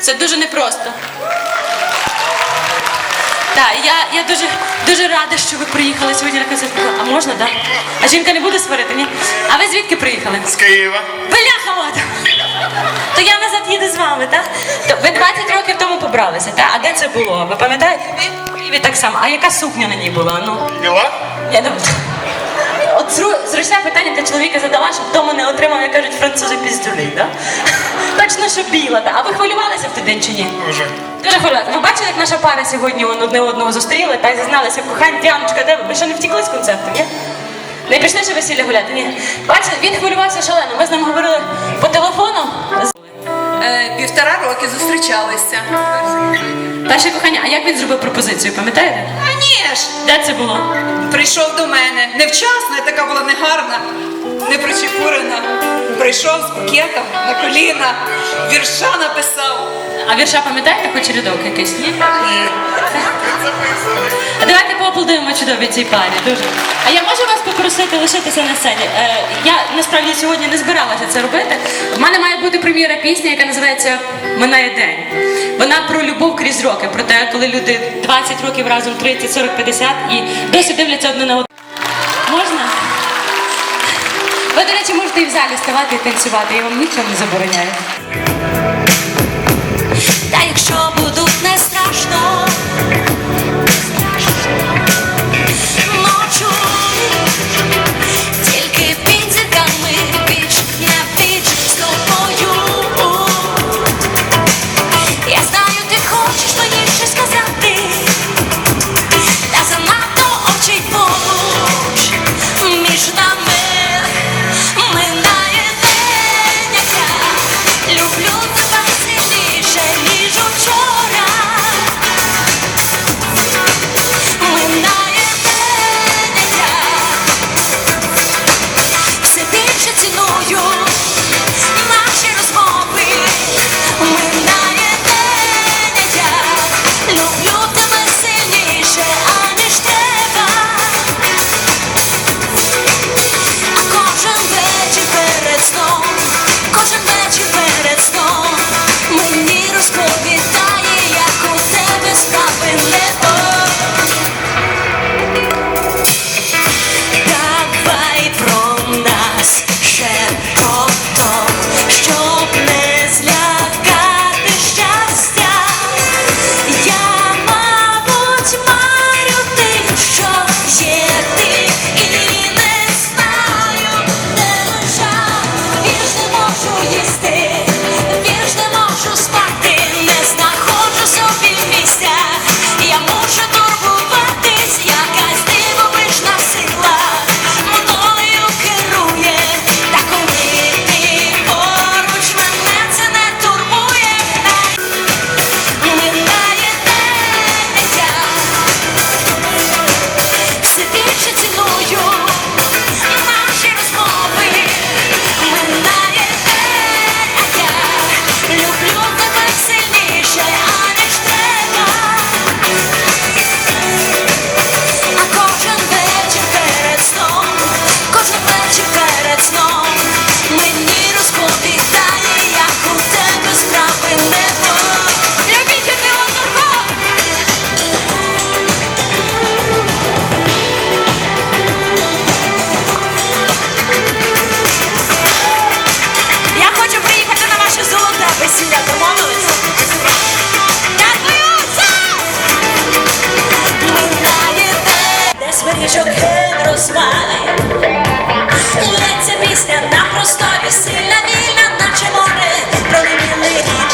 Це дуже непросто. Так, я, я дуже, дуже рада, що ви приїхали сьогодні на концерт. А можна, так? А жінка не буде сварити, ні? А ви звідки приїхали? З Києва. Бляха от! То я назад їду з вами, так? То ви 20 років тому побралися, так? А де це було? Ви пам'ятаєте? В Києві так само. А яка сукня на ній була? Ну, Біла? я думаю. От зру- зручне питання для чоловіка задала, щоб вдома не отримав, як кажуть, французи піздюлі, так? Точно, що біла, так? А ви хвилювалися в той день чи ні? Дуже. Дуже хвилювалася. Ви бачили, як наша пара сьогодні вон одне одного зустріли та й зізналися в коханні. Діаночка, де ви? Ви ще не втікли з концерту, ні? Не пішли ще весілля гуляти? Ні. Бачите, він хвилювався шалено. Ми з ним говорили по телефону. Е, півтора роки зустрічалися. Перше кохання, а як він зробив пропозицію, пам'ятаєте? А ні ж, Де це було? прийшов до мене. Невчасно, я така була негарна, не причепурена. Прийшов з букетом на коліна, вірша написав. А вірша пам'ятаєте хоч рядок якийсь? Ні? А давайте поаплодуємо чудовій цій парі. Дуже. А я можу вас попросити лишитися на сцені? Е, я насправді сьогодні не збиралася це робити. В мене має бути прем'єра пісні, яка називається Минає день. Вона про любов крізь роки, про те, коли люди 20 років разом, 30, 40, 50 і досі дивляться одне на одне. Можна? Ви, до речі, можете і в залі ставати і танцювати. Я вам нічого не забороняю. день розпали, Лється на просторі, сильна вільна, наче море, проміли.